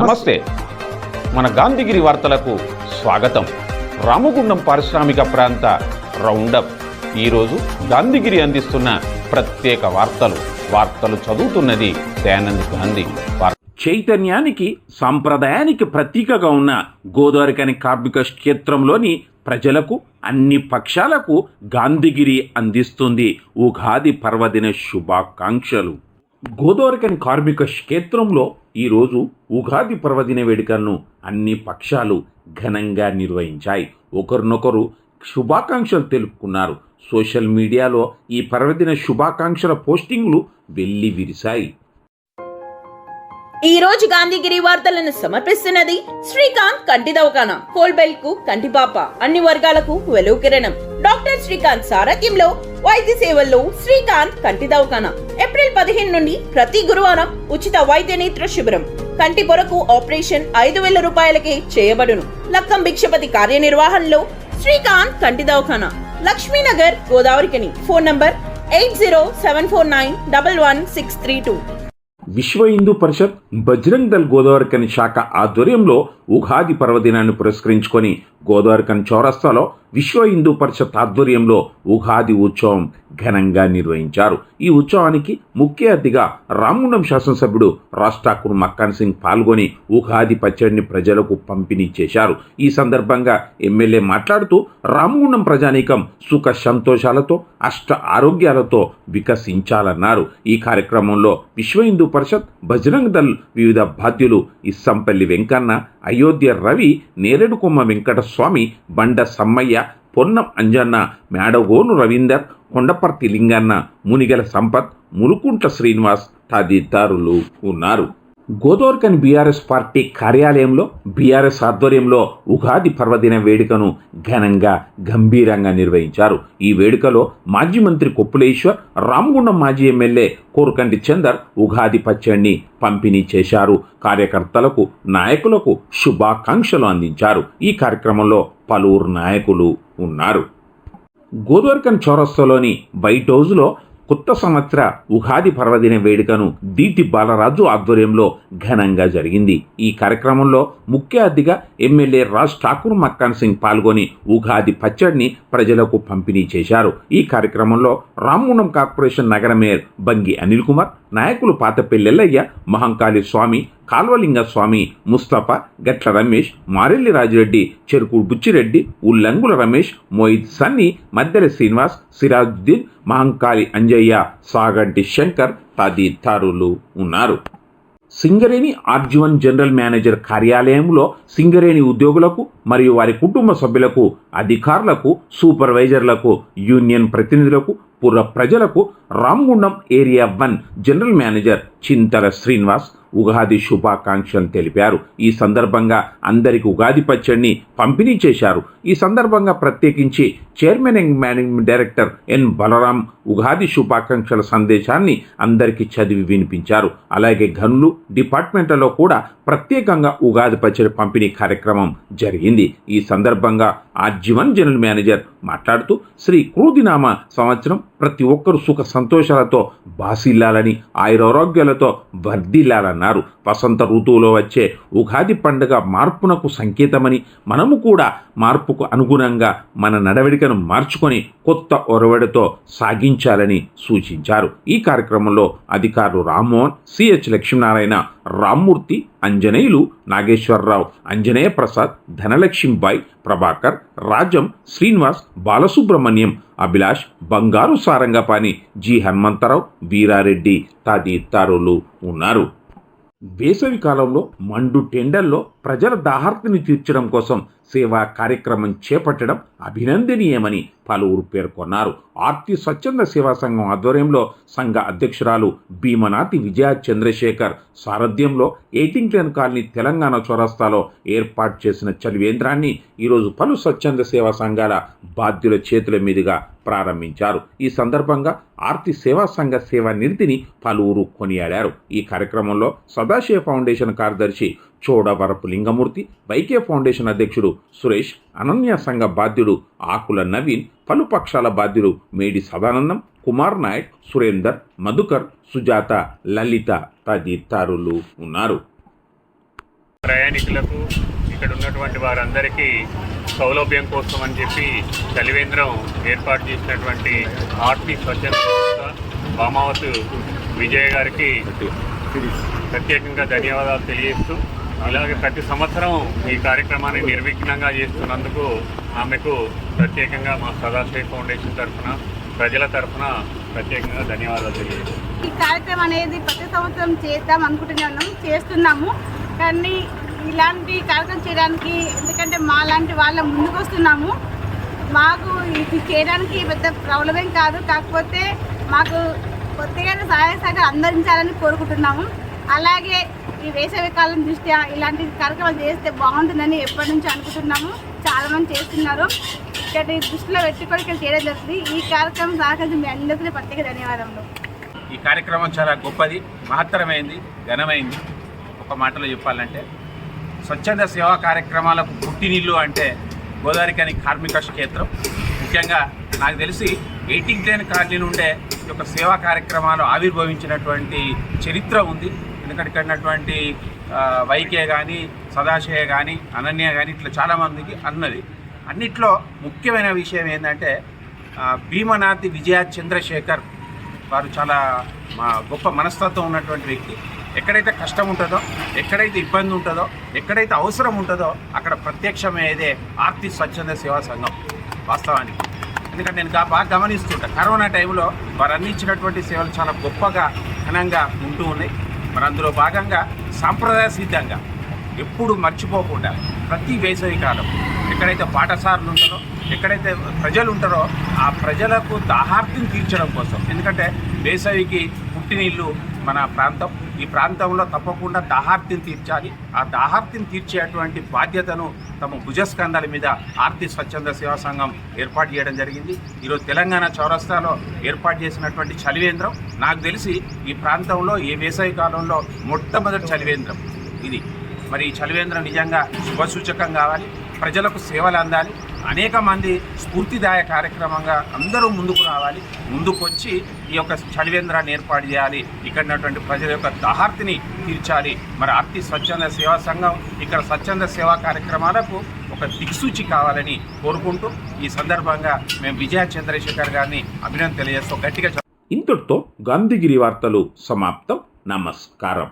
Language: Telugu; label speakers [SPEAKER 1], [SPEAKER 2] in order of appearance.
[SPEAKER 1] నమస్తే. మన గాంధీగిరి వార్తలకు స్వాగతం. రామగుండం పారిశ్రామిక ప్రాంత రౌండప్. ఈరోజు గాంధీగిరి అందిస్తున్న ప్రత్యేక వార్తలు. వార్తలు చదువుతున్నది దయానంద్ గాంధీ. చైతన్యానికి సాంప్రదాయానికి ప్రతీకగా ఉన్న గోదావరికని కార్మిక క్షేత్రంలోని ప్రజలకు అన్ని పక్షాలకు గాంధీగిరి అందిస్తుంది. ఉగాది పర్వదిన శుభాకాంక్షలు. గోదావరికని కార్మిక క్షేత్రంలో ఈరోజు ఉగాది పర్వదిన వేడుకలను అన్ని పక్షాలు ఘనంగా నిర్వహించాయి. ఒకరినొకరు శుభాకాంక్షలు తెలుపుకున్నారు. సోషల్ మీడియాలో ఈ పర్వదిన శుభాకాంక్షల పోస్టింగ్లు వెళ్ళి విరిశాయి.
[SPEAKER 2] ఈ రోజు గాంధీగిరి వార్తలను సమర్పిస్తున్నది శ్రీకాంత్ కంటి దవకాన కోల్బెల్కు కంటిపాప అన్ని వర్గాలకు వెలుగు కిరణం. డాక్టర్ శ్రీకాంత్ సారథ్యంలో వైద్య సేవల్లో శ్రీకాంత్ కంటి దవాఖాన ఏప్రిల్ పదిహేను నుండి ప్రతి గురువారం ఉచిత వైద్య నేత్ర శిబిరం. కంటి పొరకు ఆపరేషన్ ఐదు వేల రూపాయలకే చేయబడును. లక్కం భిక్షపతి కార్యనిర్వహణలో శ్రీకాంత్ కంటి దవాఖాన Lakshminagar Godavarikhani. Phone number eight zero seven four nine double one six three two.
[SPEAKER 1] Vishwa Hindu Parishad Bajrang దల్ Godavarikhani శాఖ ఆధ్వర్యంలో ఉగాది పర్వదినాన్ని పురస్కరించుకొని గోదావరికని చౌరస్తాలో విశ్వ హిందూ పరిషత్ ఆధ్వర్యంలో ఉగాది ఉత్సవం ఘనంగా నిర్వహించారు. ఈ ఉత్సవానికి ముఖ్య అతిథిగా రామగుండం శాసనసభ్యుడు రాజ్ ఠాకూర్ మక్కాన్ సింగ్ పాల్గొని ఉగాది పచ్చడిని ప్రజలకు పంపిణీ చేశారు. ఈ సందర్భంగా ఎమ్మెల్యే మాట్లాడుతూ రామగుండం ప్రజానీకం సుఖ సంతోషాలతో అష్ట ఆరోగ్యాలతో వికసించాలన్నారు. ఈ కార్యక్రమంలో విశ్వ హిందూ పరిషత్ బజరంగ్ దళ్ వివిధ బాధ్యులు ఇస్సంపల్లి వెంకన్న అయోధ్య రవి నేరేడుకొమ్మ స్వామి బండ సమ్మయ్య పొన్నం అంజన్న మేడగోను రవీందర్ కొండపర్తి లింగన్న మునిగల సంపత్ ములుకుంట్ల శ్రీనివాస్ తదితరులు ఉన్నారు. గోదోర్కన్ బీఆర్ఎస్ పార్టీ కార్యాలయంలో బీఆర్ఎస్ ఆధ్వర్యంలో ఉగాది పర్వదిన వేడుకను ఘనంగా గంభీరంగా నిర్వహించారు. ఈ వేడుకలో మాజీ మంత్రి కొప్పులేశ్వర్ రామగుండం మాజీ ఎమ్మెల్యే కోరుకంటి చందర్ ఉగాది పచ్చడిని పంపిణీ చేశారు. కార్యకర్తలకు నాయకులకు శుభాకాంక్షలు అందించారు. ఈ కార్యక్రమంలో పలువురు నాయకులు ఉన్నారు. గోదావరికన్ చౌరస్తాలోని వైట్ హౌస్లో కొత్త సంవత్సర ఉగాది పర్వదిన వేడుకను దీటి బాలరాజు ఆధ్వర్యంలో ఘనంగా జరిగింది. ఈ కార్యక్రమంలో ముఖ్య అతిథిగా ఎమ్మెల్యే రాజ్ ఠాకూర్ మక్కాన్ సింగ్ పాల్గొని ఉగాది పచ్చడిని ప్రజలకు పంపిణీ చేశారు. ఈ కార్యక్రమంలో రామగుండం కార్పొరేషన్ నగర మేయర్ బంగి అనిల్ కుమార్ నాయకులు పాతపెల్లెల్లయ్య మహంకాళి స్వామి కాల్వలింగ స్వామి ముస్తఫా గట్ల రమేష్ మారెల్లి రాజిరెడ్డి చెరుకు బుచ్చిరెడ్డి ఉల్లంగుల రమేష్ మోయిద్ సన్ని మద్దెల శ్రీనివాస్ సిరాజుద్దీన్ మహంకాళి అంజయ్య సాగంటి శంకర్ తదితరులు ఉన్నారు. సింగరేణి ఆర్జీవన్ జనరల్ మేనేజర్ కార్యాలయంలో సింగరేణి ఉద్యోగులకు మరియు వారి కుటుంబ సభ్యులకు అధికారులకు సూపర్వైజర్లకు యూనియన్ ప్రతినిధులకు పుర ప్రజలకు Ramagundam area one general manager Chintala Srinivas Ugadi శుభాకాంక్షలు తెలిపారు. ఈ సందర్భంగా అందరికి ఉగాది పచ్చడిని పంపిణీ చేశారు. ఈ సందర్భంగా ప్రత్యేకించి chairman and managing director N Balaram Ugadi శుభాకాంక్షల సందేశాన్ని అందరికీ చదివి వినిపించారు. అలాగే గనులు డిపార్ట్మెంట్లలో కూడా ప్రత్యేకంగా ఉగాది పచ్చడి పంపిణీ కార్యక్రమం జరిగింది. ఈ సందర్భంగా ఆజీవన్ జనరల్ మేనేజర్ మాట్లాడుతూ శ్రీ క్రూదినామ సంవత్సరం ప్రతి ఒక్కరూ సుఖ సంతోషాలతో బాసిల్లాలని ఆయురారోగ్యాలతో వర్ధిల్లాలన్నారు. వసంత ఋతువులో వచ్చే ఉగాది పండుగ మార్పునకు సంకేతమని మనము కూడా మార్పుకు అనుగుణంగా మన నడవడికను మార్చుకొని కొత్త ఒరవడితో సాగించాలని సూచించారు. ఈ కార్యక్రమంలో అధికారులు రామ్మోహన్ సిహెచ్ లక్ష్మీనారాయణ రామ్మూర్తి అంజనేయులు నాగేశ్వరరావు అంజనేయ ప్రసాద్ ధనలక్ష్మిబాయ్ ప్రభాకర్ రాజం శ్రీనివాస్ బాలసుబ్రహ్మణ్యం అభిలాష్ బంగారు సారంగపాణి జి హనుమంతరావు వీరారెడ్డి తదితరులు ఉన్నారు. వేసవి కాలంలో మండు టెండల్లో ప్రజల దాహార్తిని తీర్చడం కోసం సేవా కార్యక్రమం చేపట్టడం అభినందనీయమని పలువురు పేర్కొన్నారు. ఆర్తి స్వచ్ఛంద సేవా సంఘం ఆధ్వర్యంలో సంఘ అధ్యక్షురాలు భీమనాథి విజయ చంద్రశేఖర్ సారథ్యంలో ఎయిటింగ్టన్ కాలనీ తెలంగాణ చౌరస్తాలో ఏర్పాటు చేసిన చలివేంద్రాన్ని ఈరోజు పలు స్వచ్ఛంద సేవా సంఘాల బాధ్యుల చేతుల మీదుగా ప్రారంభించారు. ఈ సందర్భంగా ఆర్తి సేవా సంఘ సేవా నిధిని పలువురు కొనియాడారు. ఈ కార్యక్రమంలో సదాశివ ఫౌండేషన్ కార్యదర్శి చోడవరపు లింగమూర్తి వైకే ఫౌండేషన్ అధ్యక్షుడు సురేష్ అనన్య సంఘ బాధ్యుడు ఆకుల నవీన్ పలు పక్షాల బాధ్యులు మేడి సదానందం కుమార్ నాయక్ సురేందర్ మధుకర్ సుజాత లలిత తదితరులు ఉన్నారు.
[SPEAKER 3] ప్రయాణికులకు ఇక్కడ ఉన్నటువంటి వారందరికీ సౌలభ్యం కోసం అని చెప్పి కలివేంద్రం ఏర్పాటు చేసినటువంటి ఆర్టీ స్వచ్ఛంద సంస్థ విజయ విజయ్ గారికి ప్రత్యేకంగా ధన్యవాదాలు తెలియజేస్తూ ఇలాగే ప్రతి సంవత్సరం ఈ కార్యక్రమాన్ని నిర్విఘ్నంగా చేస్తున్నందుకు ఆమెకు ప్రత్యేకంగా మా సదాశివ ఫౌండేషన్ తరఫున ప్రజల తరఫున ప్రత్యేకంగా ధన్యవాదాలు తెలియజేస్తాం
[SPEAKER 4] ఈ కార్యక్రమం అనేది ప్రతి సంవత్సరం చేద్దాం అనుకుంటున్నాము చేస్తున్నాము. కానీ ఇలాంటి కార్యక్రమం చేయడానికి ఎందుకంటే మా లాంటి వాళ్ళ ముందుకు వస్తున్నాము. మాకు ఇది చేయడానికి పెద్ద ప్రాబ్లమేం కాదు. కాకపోతే మాకు కొద్దిగా సహాయ సహకారం అందించాలని కోరుకుంటున్నాము. అలాగే ఈ వేసవి కాలం దృష్ట్యా ఇలాంటి కార్యక్రమాలు చేస్తే బాగుంటుందని ఎప్పటి నుంచి అనుకుంటున్నాము. చాలా మంది చేస్తున్నారు. ఇక్కడ దృష్టిలో పెట్టుకొని ఇక్కడ చేయడం జరుగుతుంది. ఈ కార్యక్రమం సహకరించి మీ అందరికీ ప్రత్యేక ధన్యవాదములు.
[SPEAKER 5] ఈ కార్యక్రమం చాలా గొప్పది మహత్తరమైంది ఘనమైంది. ఒక మాటలో చెప్పాలంటే స్వచ్ఛంద సేవా కార్యక్రమాలకు పుట్టినిల్లు అంటే గోదావరికని కార్మిక క్షేత్రం. ముఖ్యంగా నాకు తెలిసి ఎయిటీన్ టెన్ కాలనీ నుండే ఈ యొక్క సేవా కార్యక్రమాలు ఆవిర్భవించినటువంటి చరిత్ర ఉంది. ఎందుకంటే ఇక్కడ ఉన్నటువంటి వైకే కానీ సదాశయ కానీ అనన్య కానీ ఇట్లా చాలామందికి అన్నది. అన్నిట్లో ముఖ్యమైన విషయం ఏంటంటే భీమనాథి విజయ చంద్రశేఖర్ వారు చాలా మా గొప్ప మనస్తత్వం ఉన్నటువంటి వ్యక్తి. ఎక్కడైతే కష్టం ఉంటుందో ఎక్కడైతే ఇబ్బంది ఉంటుందో ఎక్కడైతే అవసరం ఉంటుందో అక్కడ ప్రత్యక్షమయ్యేదే ఆర్తి స్వచ్ఛంద సేవా సంఘం వాస్తవానికి. ఎందుకంటే నేను బాగా గమనిస్తుంటా. కరోనా టైంలో వారు అందించినటువంటి సేవలు చాలా గొప్పగా ఘనంగా ఉంటూ ఉన్నాయి. మరి అందులో భాగంగా సాంప్రదాయ సిద్ధంగా ఎప్పుడు మర్చిపోకుండా ప్రతి వేసవి కాలం ఎక్కడైతే పాఠశాలలు ఉంటారో ఎక్కడైతే ప్రజలు ఉంటారో ఆ ప్రజలకు దాహార్థం తీర్చడం కోసం. ఎందుకంటే వేసవికి పుట్టినిల్లు మన ప్రాంతం. ఈ ప్రాంతంలో తప్పకుండా దాహార్తిని తీర్చాలి. ఆ దాహార్తిని తీర్చేటువంటి బాధ్యతను తమ భుజస్కంధాల మీద ఆర్తి స్వచ్ఛంద సేవా సంఘం ఏర్పాటు చేయడం జరిగింది. ఈరోజు తెలంగాణ చౌరస్తాలో ఏర్పాటు చేసినటువంటి చలివేంద్రం. నాకు తెలిసి ఈ ప్రాంతంలో ఈ వేసవి కాలంలో మొట్టమొదటి చలివేంద్రం ఇది. మరి ఈ చలివేంద్రం నిజంగా శుభసూచకం కావాలి. ప్రజలకు సేవలు అందాలి. అనేక మంది స్ఫూర్తిదాయ కార్యక్రమంగా అందరూ ముందుకు రావాలి. ముందుకు వచ్చి ఈ యొక్క చలివేంద్రాన్ని ఏర్పాటు చేయాలి. ఇక్కడ ఉన్నటువంటి ప్రజల యొక్క దహార్తిని తీర్చాలి. మరి ఆర్తి స్వచ్ఛంద సేవా సంఘం ఇక్కడ స్వచ్ఛంద సేవా కార్యక్రమాలకు ఒక దిక్సూచి కావాలని కోరుకుంటూ ఈ సందర్భంగా మేము విజయ చంద్రశేఖర్ గారిని అభినందన తెలియజేస్తూ గట్టిగా
[SPEAKER 1] ఇంతటితో గాంధీగిరి వార్తలు సమాప్తం. నమస్కారం.